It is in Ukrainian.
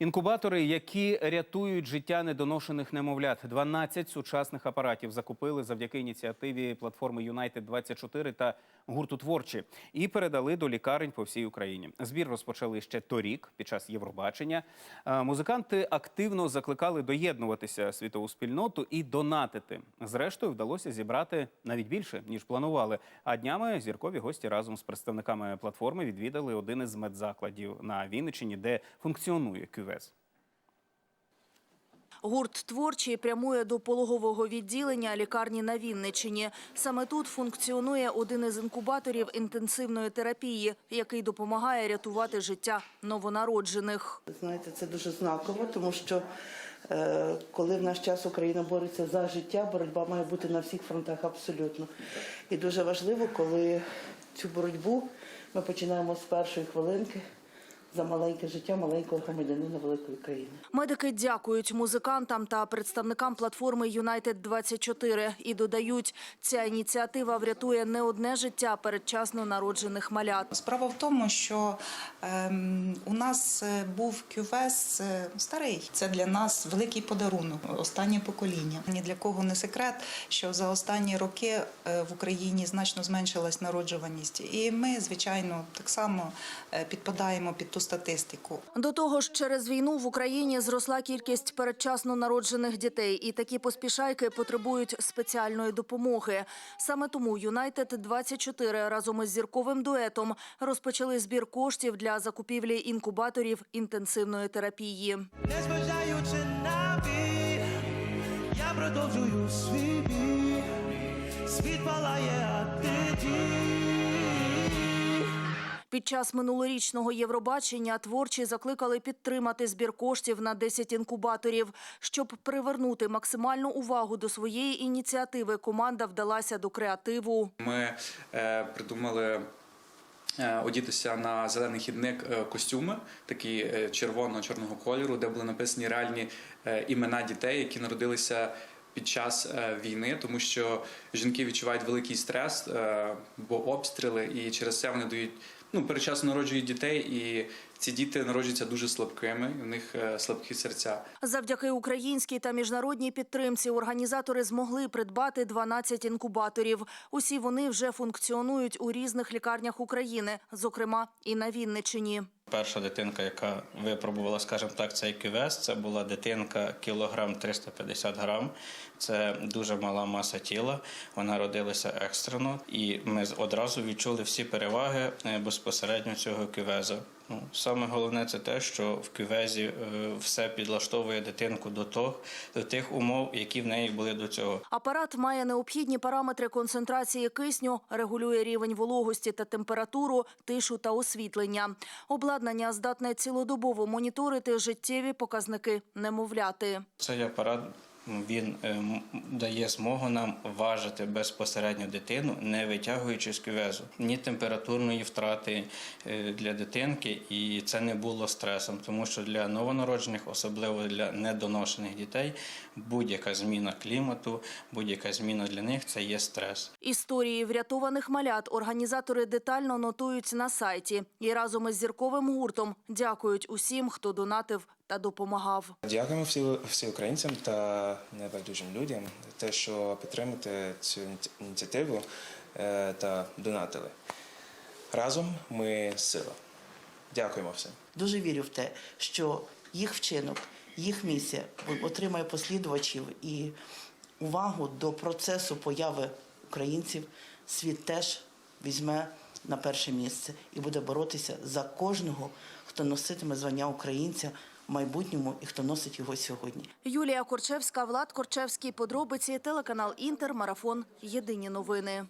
Інкубатори, які рятують життя недоношених немовлят. 12 сучасних апаратів закупили завдяки ініціативі платформи Юнайтед 24 та гурту творчі і передали до лікарень по всій Україні. Збір розпочали ще торік під час Євробачення. Е, Музиканти активно закликали доєднуватися світову спільноту і донатити. Зрештою, вдалося зібрати навіть більше ніж планували. А днями зіркові гості разом з представниками платформи відвідали один із медзакладів на Вінниччині, де функціонує кювез. Гурт творчий прямує до пологового відділення лікарні на Вінниччині. Саме тут функціонує один із інкубаторів інтенсивної терапії, який допомагає рятувати життя новонароджених. Знаєте, це дуже знаково, тому що е, коли в наш час Україна бореться за життя, боротьба має бути на всіх фронтах абсолютно. І дуже важливо, коли цю боротьбу ми починаємо з першої хвилинки за маленьке життя маленького громадянина великої країни. Медики дякують музикантам та представникам платформи Юнайтед 24 і додають, ця ініціатива врятує не одне життя передчасно народжених малят. Справа в тому, що ем, у нас е, був кювес е, старий. Це для нас великий подарунок, останнє покоління. Ні для кого не секрет, що за останні роки е, в Україні значно зменшилась народжуваність, і ми, звичайно, так само підпадаємо під ту статистику. До того ж, через війну в Україні зросла кількість передчасно народжених дітей, і такі поспішайки потребують спеціальної допомоги. Саме тому Юнайтед 24 разом із зірковим дуетом розпочали збір коштів для закупівлі інкубаторів інтенсивної терапії. Незважаючи на біль, я продовжую свій бій. Світ палає, а ти дій. Під час минулорічного Євробачення творчі закликали підтримати збір коштів на 10 інкубаторів. Щоб привернути максимальну увагу до своєї ініціативи, команда вдалася до креативу. Ми е, придумали е, одітися на зелений хідник е, костюми, такі е, червоно-чорного кольору, де були написані реальні імена дітей, які народилися. Під час війни, тому що жінки відчувають великий стрес, бо обстріли, і через це вони дають ну передчасно народжують дітей, і ці діти народжуються дуже слабкими. У них е, слабкі серця. Завдяки українській та міжнародній підтримці організатори змогли придбати 12 інкубаторів. Усі вони вже функціонують у різних лікарнях України, зокрема і на Вінниччині. Перша дитинка, яка випробувала, скажімо так, цей кювес, це була дитинка кілограм 350 грам. Це дуже мала маса тіла. Вона родилася екстрено, і ми одразу відчули всі переваги е, безпосередньо цього кювеза. Ну, саме головне це те, що в кювезі е, все підлаштовує дитинку до того, до тих умов, які в неї були до цього. Апарат має необхідні параметри концентрації кисню, регулює рівень вологості та температуру, тишу та освітлення. Обладнання здатне цілодобово моніторити життєві показники немовляти. Цей апарат він е, дає змогу нам важити безпосередньо дитину, не витягуючи з кювезу. Ні температурної втрати е, для дитинки, і це не було стресом, тому що для новонароджених, особливо для недоношених дітей, будь-яка зміна клімату, будь-яка зміна для них це є стрес. Історії врятованих малят організатори детально нотують на сайті і разом із зірковим гуртом дякують усім, хто донатив та допомагав. Дякуємо всі, всі українцям та небайдужим людям те, що підтримуєте цю ініціативу е, та донатили. Разом ми сила. Дякуємо всім. Дуже вірю в те, що їх вчинок, їх місія отримає послідувачів і увагу до процесу появи українців світ теж візьме на перше місце і буде боротися за кожного, хто носитиме звання українця майбутньому і хто носить його сьогодні. Юлія Корчевська, Влад Корчевський. Подробиці телеканал Інтер. Марафон. Єдині новини.